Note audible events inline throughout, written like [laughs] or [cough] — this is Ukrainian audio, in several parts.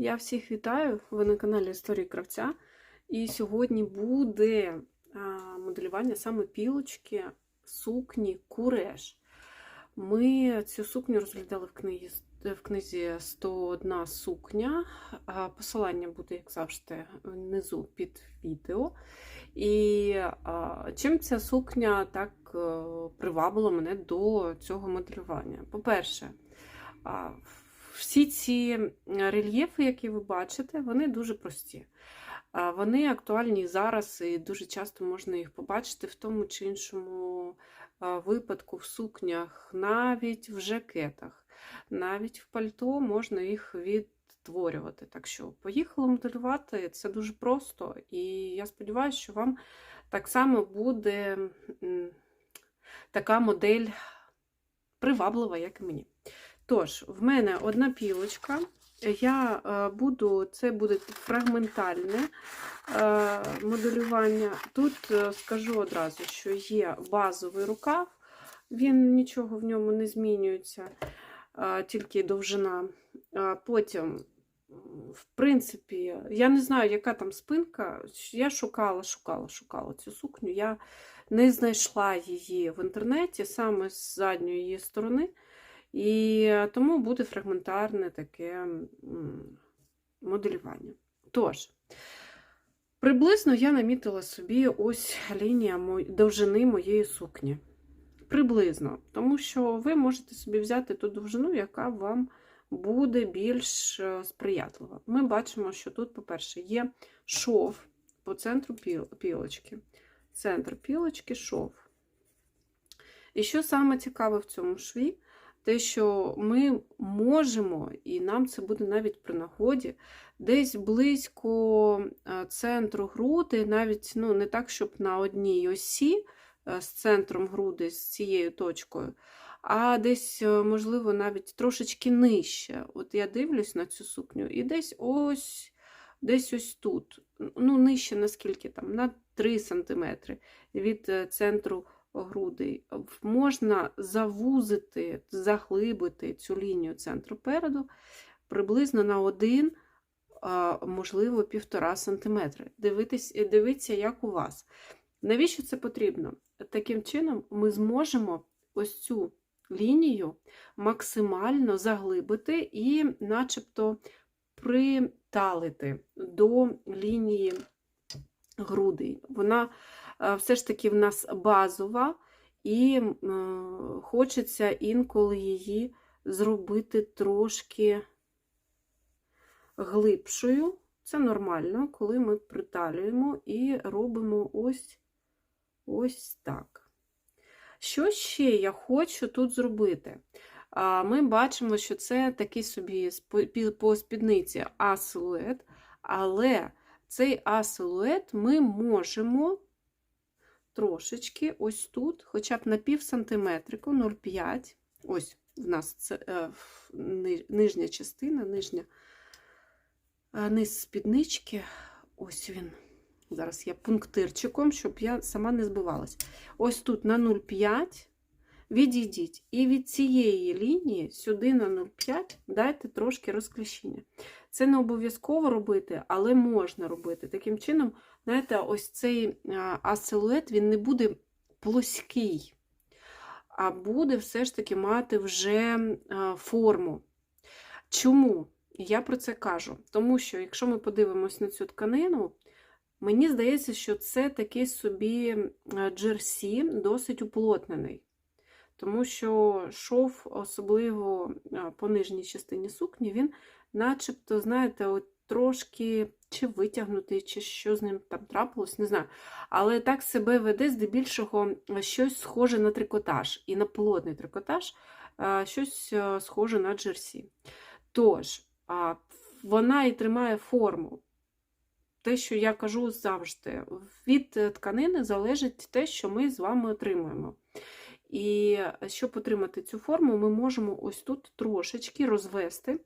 Я всіх вітаю! Ви на каналі Історії Кравця. І сьогодні буде моделювання саме пілочки сукні Куреш. Ми цю сукню розглядали в книзі, в книзі 101 сукня. Посилання буде, як завжди, внизу під відео. І чим ця сукня так е, привабила мене до цього моделювання? По-перше, а, всі ці рельєфи, які ви бачите, вони дуже прості. Вони актуальні зараз, і дуже часто можна їх побачити в тому чи іншому випадку в сукнях, навіть в жакетах, навіть в пальто можна їх відтворювати. Так що поїхали моделювати, це дуже просто, і я сподіваюся, що вам так само буде така модель приваблива, як і мені. Тож, в мене одна пілочка. Я е, буду, це буде фрагментальне е, моделювання. Тут е, скажу одразу, що є базовий рукав, він нічого в ньому не змінюється, тільки довжина. Потім, в принципі, я не знаю, яка там спинка. Я шукала, шукала, шукала цю сукню. Я не знайшла її в інтернеті саме з задньої її сторони. І тому буде фрагментарне таке моделювання. Тож, приблизно я намітила собі ось лінія довжини моєї сукні. Приблизно, тому що ви можете собі взяти ту довжину, яка вам буде більш сприятлива. Ми бачимо, що тут, по-перше, є шов по центру пілочки. Центр пілочки шов. І що саме цікаве в цьому шві? Те, що ми можемо, і нам це буде навіть при нагоді, десь близько центру груди, навіть ну, не так, щоб на одній осі з центром груди, з цією точкою, а десь, можливо, навіть трошечки нижче. От я дивлюсь на цю сукню, і десь ось десь ось тут, ну, нижче, наскільки там, на 3 см від е, центру грудей, можна завузити, заглибити цю лінію центру переду приблизно на 1, можливо, 1,5 см. Дивіться, як у вас. Навіщо це потрібно? Таким чином, ми зможемо ось цю лінію максимально заглибити і, начебто, приталити до лінії грудей. Вона все ж таки в нас базова, і хочеться інколи її зробити трошки глибшою. Це нормально, коли ми приталюємо і робимо ось ось так. Що ще я хочу тут зробити? Ми бачимо, що це такий собі по спідниці А-силует, але цей А-силует ми можемо трошечки ось тут, хоча б на пів сантиметрику, 0,5. Ось в нас це е, нижня частина, нижня е, низ спіднички. Ось він. Зараз я пунктирчиком, щоб я сама не збивалась. Ось тут на 0,5 відійдіть. І від цієї лінії сюди на 0,5 дайте трошки розкліщення. Це не обов'язково робити, але можна робити. Таким чином, знаєте, ось цей асилует він не буде плоский, а буде все ж таки мати вже форму. Чому? Я про це кажу. Тому що, якщо ми подивимось на цю тканину, мені здається, що це такий собі джерсі, досить уплотнений. Тому що шов, особливо по нижній частині сукні, він начебто, знаєте, от трошки чи витягнутий, чи що з ним там трапилось, не знаю. Але так себе веде здебільшого щось схоже на трикотаж. І на плотний трикотаж, щось схоже на джерсі. Тож, вона і тримає форму. Те, що я кажу завжди, від тканини залежить те, що ми з вами отримуємо. І щоб отримати цю форму, ми можемо ось тут трошечки розвести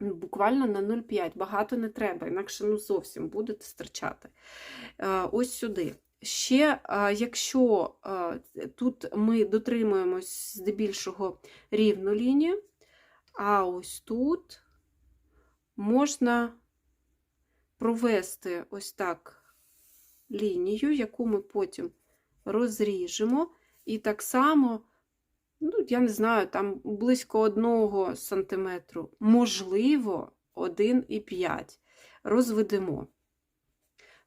буквально на 0,5. Багато не треба, інакше ну, зовсім будете стирчати. Е, ось сюди. Ще, е, якщо е, тут ми дотримуємось здебільшого рівну лінію, а ось тут можна провести ось так лінію, яку ми потім розріжемо, і так само, ну, я не знаю, там близько 1 см, можливо, 1,5 розведемо.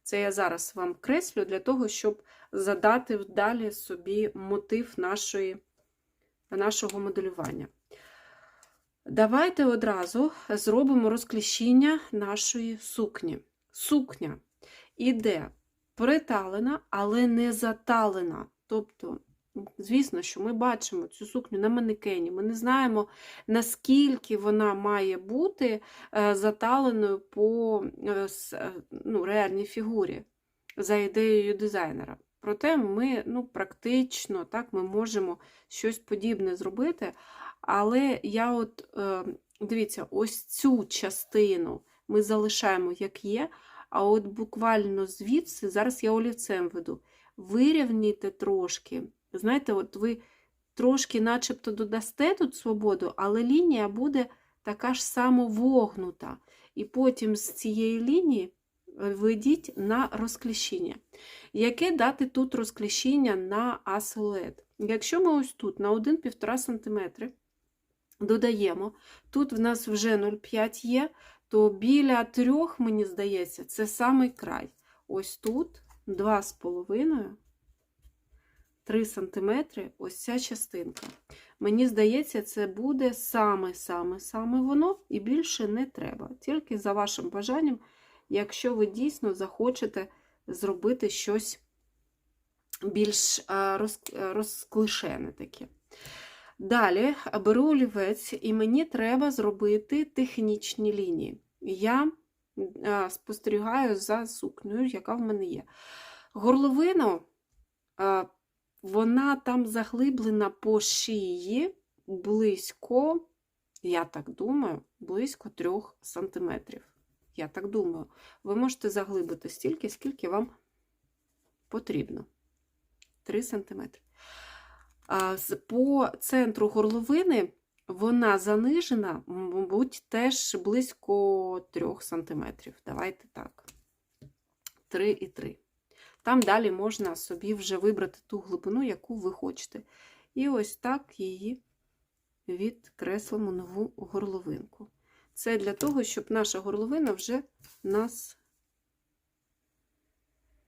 Це я зараз вам креслю для того, щоб задати далі собі мотив нашої, нашого моделювання. Давайте одразу зробимо розкліщення нашої сукні. Сукня іде приталена, але не заталена. Тобто, звісно, що ми бачимо цю сукню на манекені. Ми не знаємо, наскільки вона має бути е, заталеною по е, ну, реальній фігурі за ідеєю дизайнера. Проте ми ну, практично так, ми можемо щось подібне зробити. Але я от, е, дивіться, ось цю частину ми залишаємо, як є, а от буквально звідси, зараз я олівцем веду, вирівнюйте трошки. Знаєте, от ви трошки начебто додасте тут свободу, але лінія буде така ж само вогнута. І потім з цієї лінії ведіть на розкліщення. Яке дати тут розкліщення на асилует? Якщо ми ось тут на 1-1,5 см додаємо, тут в нас вже 0,5 є, то біля 3, мені здається, це самий край. Ось тут 2,5 3 см ось ця частинка. Мені здається, це буде саме-саме-саме воно, і більше не треба. Тільки за вашим бажанням, якщо ви дійсно захочете зробити щось більш розклишене таке. Далі беру олівець, і мені треба зробити технічні лінії. Я спостерігаю за сукнею, яка в мене є. Горловину, вона там заглиблена по шиї близько, я так думаю, близько 3 см. Я так думаю, ви можете заглибити стільки, скільки вам потрібно. 3 см. По центру горловини вона занижена, мабуть, теж близько 3 см. Давайте так. 3,3. Там далі можна собі вже вибрати ту глибину, яку ви хочете. І ось так її відкреслимо нову горловинку. Це для того, щоб наша горловина вже нас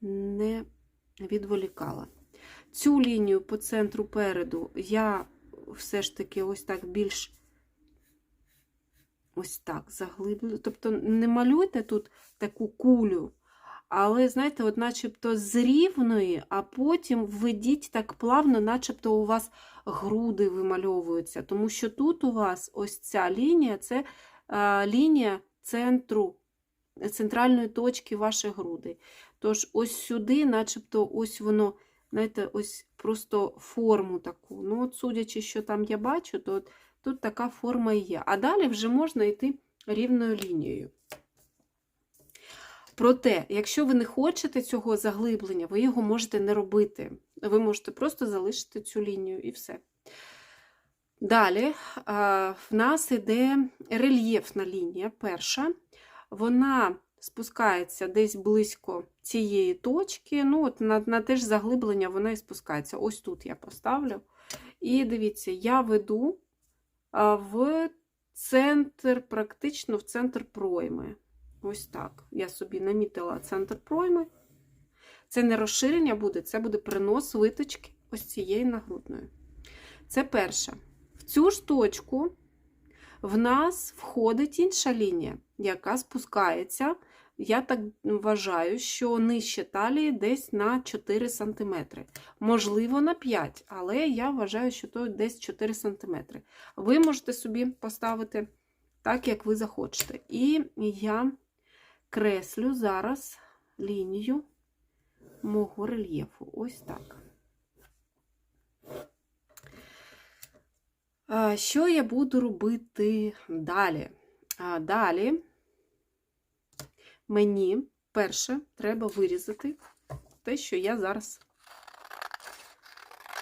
не відволікала. Цю лінію по центру переду я все ж таки ось так більш ось так заглиблю. Тобто не малюйте тут таку кулю, але, знаєте, от начебто з рівної, а потім введіть так плавно, начебто у вас груди вимальовуються. Тому що тут у вас ось ця лінія це а, лінія центру, центральної точки ваших грудей. Тож, ось сюди, начебто, ось воно знаєте, ось просто форму таку. Ну, от, судячи, що там я бачу, то от, тут така форма і є. А далі вже можна йти рівною лінією. Проте, якщо ви не хочете цього заглиблення, ви його можете не робити. Ви можете просто залишити цю лінію і все. Далі в нас йде рельєфна лінія перша. Вона спускається десь близько цієї точки. Ну, от На на те ж заглиблення вона і спускається. Ось тут я поставлю. І дивіться, я веду в центр, практично в центр пройми. Ось так. Я собі намітила центр пройми. Це не розширення буде, це буде принос виточки ось цієї нагрудної. Це перше. В цю ж точку в нас входить інша лінія, яка спускається я так вважаю, що нижче талії десь на 4 см. Можливо, на 5 але я вважаю, що то десь 4 см. Ви можете собі поставити так, як ви захочете. І я креслю зараз лінію мого рельєфу. Ось так. Що я буду робити далі? Далі мені перше треба вирізати те, що я зараз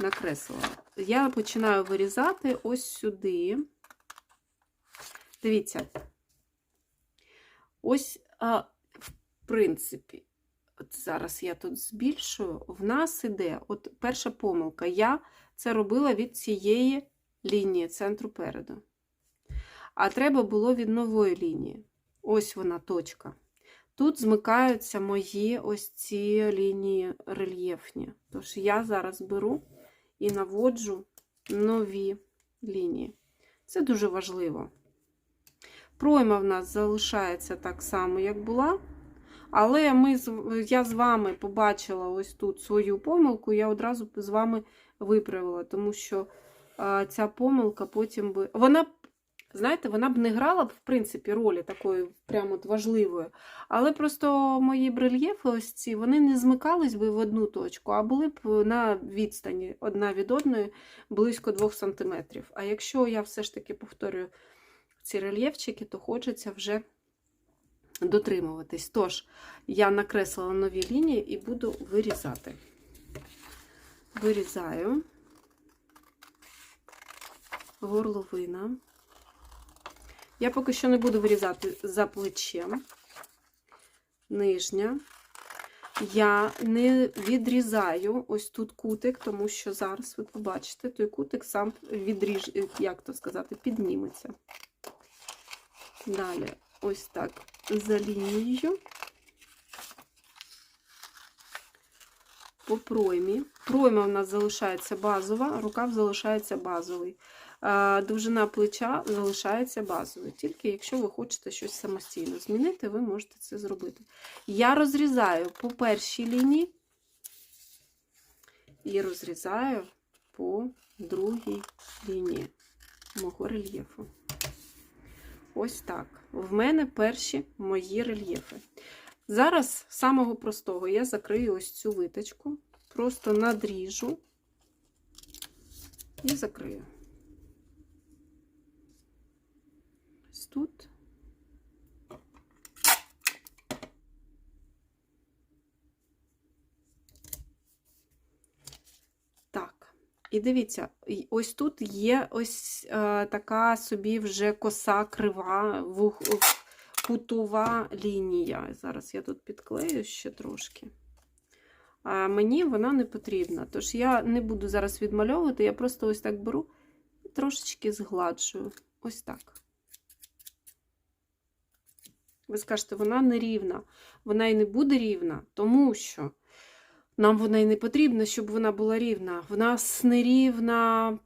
накреслила. Я починаю вирізати ось сюди. Дивіться, Ось, а, в принципі, от зараз я тут збільшую, в нас іде от перша помилка. Я це робила від цієї лінії центру переду. А треба було від нової лінії. Ось вона точка. Тут змикаються мої ось ці лінії рельєфні. Тож я зараз беру і наводжу нові лінії. Це дуже важливо. Пройма в нас залишається так само, як була. Але ми, я з вами побачила ось тут свою помилку, я одразу з вами виправила, тому що а, ця помилка потім би. Вона знаєте, вона б не грала б, в принципі, ролі такої прямо от важливої. Але просто мої брельєфи, ось ці, вони не змикались би в одну точку, а були б на відстані одна від одної близько 2 см. А якщо я все ж таки повторюю ці рельєфчики, то хочеться вже дотримуватись. Тож, я накреслила нові лінії і буду вирізати. Вирізаю горловина. Я поки що не буду вирізати за плечем. Нижня. Я не відрізаю ось тут кутик, тому що зараз ви побачите, той кутик сам відріж, як то сказати, підніметься. Далі, ось так за лінією. По проймі. Пройма в нас залишається базова, рукав залишається базовий. А, Довжина плеча залишається базовою. Тільки якщо ви хочете щось самостійно змінити, ви можете це зробити. Я розрізаю по першій лінії і розрізаю по другій лінії мого рельєфу. Ось так. В мене перші мої рельєфи. Зараз самого простого я закрию ось цю виточку, просто надріжу і закрию. Ось тут. Так. І дивіться, ось тут є ось е, така собі вже коса крива, вух, кутова лінія. Зараз я тут підклею ще трошки. А мені вона не потрібна. Тож я не буду зараз відмальовувати, я просто ось так беру і трошечки згладжую. Ось так. Ви скажете, вона не рівна. Вона і не буде рівна, тому що нам вона і не потрібна, щоб вона була рівна. В нас нерівна,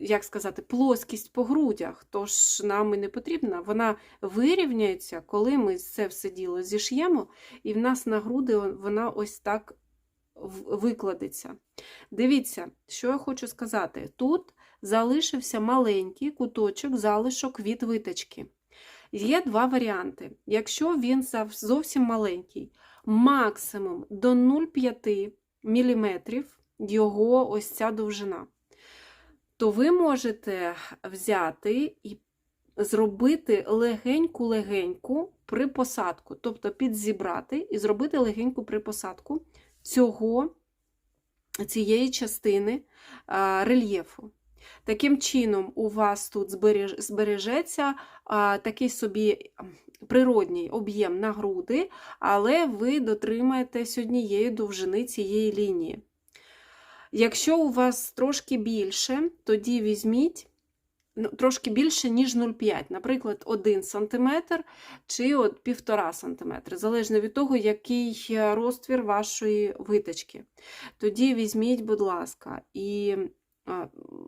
як сказати, плоскість по грудях, тож нам і не потрібна. Вона вирівняється, коли ми це все діло зіш'ємо, і в нас на груди вона ось так викладеться. Дивіться, що я хочу сказати. Тут залишився маленький куточок, залишок від виточки. Є два варіанти. Якщо він зовсім маленький, максимум до 0,5 мм його ось ця довжина, то ви можете взяти і зробити легеньку-легеньку припосадку, тобто підзібрати і зробити легеньку припосадку цього, цієї частини рельєфу. Таким чином, у вас тут збереж- збережеться такий собі природній об'єм на груди, але ви дотримаєтесь однієї довжини цієї лінії. Якщо у вас трошки більше, тоді візьміть ну, трошки більше, ніж 0,5, наприклад, 1 см чи 1,5 см, залежно від того, який е, розтвір вашої виточки. Тоді візьміть, будь ласка, і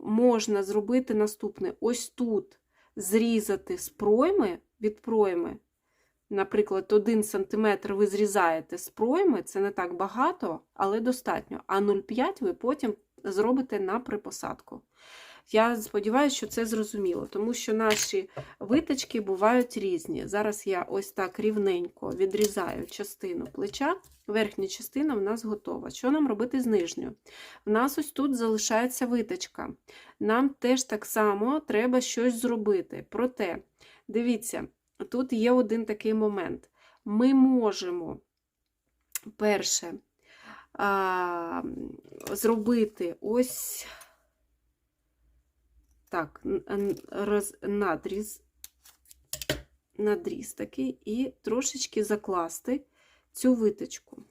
можна зробити наступне: ось тут зрізати з пройми від пройми. Наприклад, 1 см ви зрізаєте з пройми, це не так багато, але достатньо. А 0,5 ви потім зробите на припосадку. Я сподіваюся, що це зрозуміло, тому що наші виточки бувають різні. Зараз я ось так рівненько відрізаю частину плеча, верхня частина в нас готова. Що нам робити з нижньою? В нас ось тут залишається виточка. Нам теж так само треба щось зробити. Проте, дивіться, тут є один такий момент. Ми можемо перше зробити ось так, роз, надріз надріз такий і трошечки закласти цю виточку.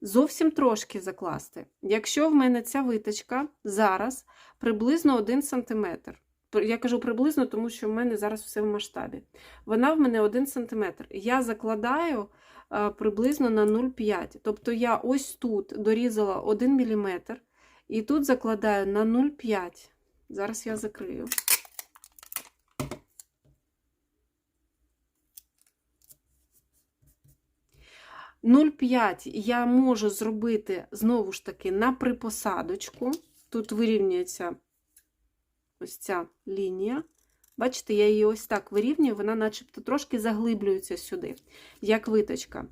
Зовсім трошки закласти. Якщо в мене ця виточка зараз приблизно 1 см. Я кажу приблизно, тому що в мене зараз все в масштабі. Вона в мене 1 см. Я закладаю приблизно на 0,5. Тобто я ось тут дорізала 1 мм, і тут закладаю на 0,5. Зараз я закрию. Нуль я можу зробити знову ж таки на припосадочку. Тут вирівнюється ось ця лінія. Бачите, я її ось так вирівнюю, вона начебто трошки заглиблюється сюди, як виточка.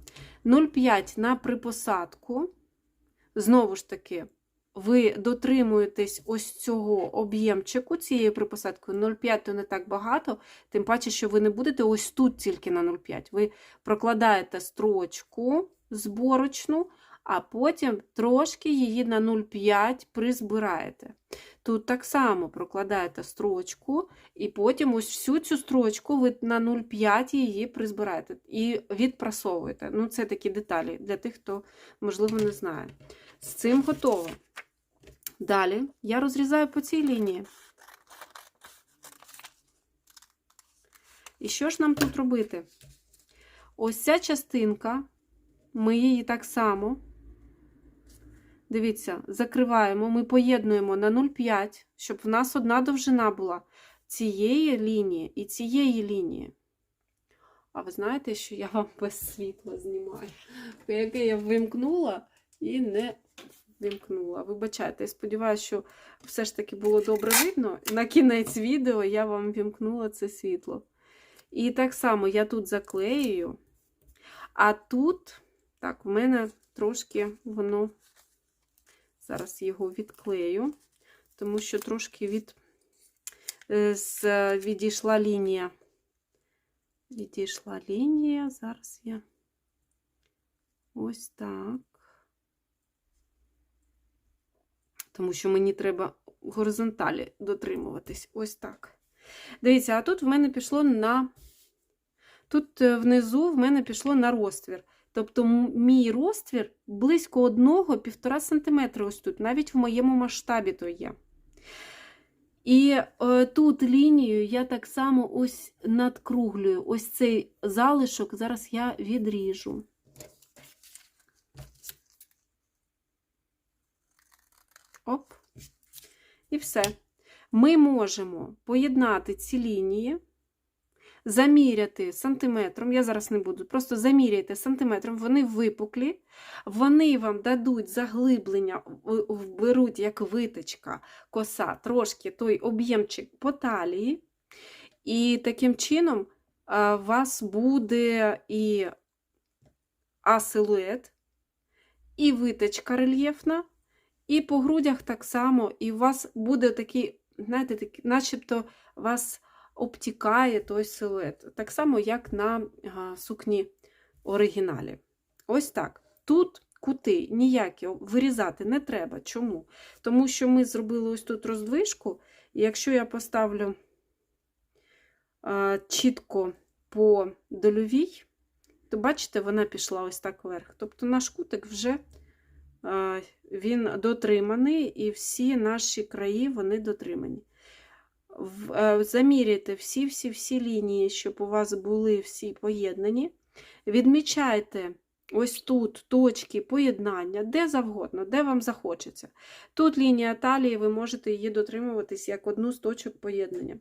0,5 на припосадку. Знову ж таки, ви дотримуєтесь ось цього об'ємчику цією припосадкою. 0,5 то не так багато, тим паче, що ви не будете ось тут тільки на 0,5. Ви прокладаєте строчку зборочну, а потім трошки її на 0,5 призбираєте. Тут так само прокладаєте строчку, і потім ось всю цю строчку ви на 0,5 її призбираєте і відпрасовуєте. Ну, це такі деталі для тих, хто, можливо, не знає. З цим готово. Далі я розрізаю по цій лінії. І що ж нам тут робити? Ось ця частинка, ми її так само, дивіться, закриваємо, ми поєднуємо на 0,5, щоб в нас одна довжина була цієї лінії і цієї лінії. А ви знаєте, що я вам без світла знімаю, яке я вимкнула і не вимкнула. Вибачайте, я сподіваюся, що все ж таки було добре видно. На кінець відео я вам вімкнула це світло. І так само я тут заклеюю, а тут, так, в мене трошки воно, зараз його відклею, тому що трошки від, з, відійшла лінія. Відійшла лінія, зараз я ось так. Тому що мені треба горизонталі дотримуватись. Ось так. Дивіться, а тут в мене пішло на. Тут е, внизу в мене пішло на розтвір. Тобто, мій розтвір близько 1-1,5 см. Ось тут, навіть в моєму масштабі то є. І е, тут лінію я так само ось надкруглюю. Ось цей залишок зараз я відріжу. Оп. І все. Ми можемо поєднати ці лінії, заміряти сантиметром. Я зараз не буду, просто заміряйте сантиметром, вони випуклі, вони вам дадуть заглиблення, беруть як виточка, коса, трошки той об'ємчик по талії. І таким чином у вас буде і А-силует, і виточка рельєфна. І по грудях так само, і у вас буде такий, знаєте, такий, начебто вас обтікає той силует. Так само, як на сукні оригіналі. Ось так. Тут кути ніякі вирізати не треба. Чому? Тому що ми зробили ось тут роздвижку, і якщо я поставлю а, чітко по дольовій, то бачите, вона пішла ось так вверх. Тобто наш кутик вже він дотриманий, і всі наші краї вони дотримані. Е, заміряйте всі-всі-всі лінії, щоб у вас були всі поєднані. Відмічайте ось тут точки поєднання, де завгодно, де вам захочеться. Тут лінія талії, ви можете її дотримуватись як одну з точок поєднання.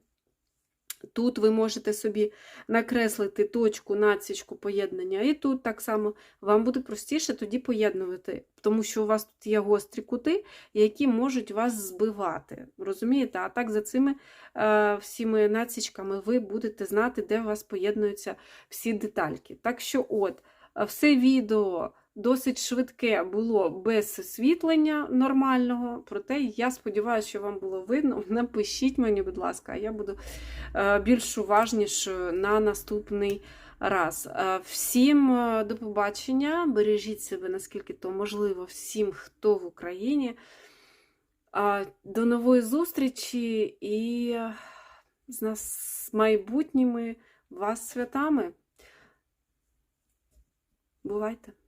Тут ви можете собі накреслити точку, націчку поєднання, і тут так само вам буде простіше тоді поєднувати, тому що у вас тут є гострі кути, які можуть вас збивати. Розумієте? А так за цими е, всіми націчками ви будете знати, де у вас поєднуються всі детальки. Так що, от, все відео досить швидке було без освітлення нормального, проте я сподіваюся, що вам було видно. [laughs] Напишіть мені, будь ласка, я буду е, більш уважнішою на наступний раз. Е, всім е, до побачення, бережіть себе, наскільки то можливо, всім, хто в Україні. До нової зустрічі і з нас з майбутніми вас святами. Бувайте!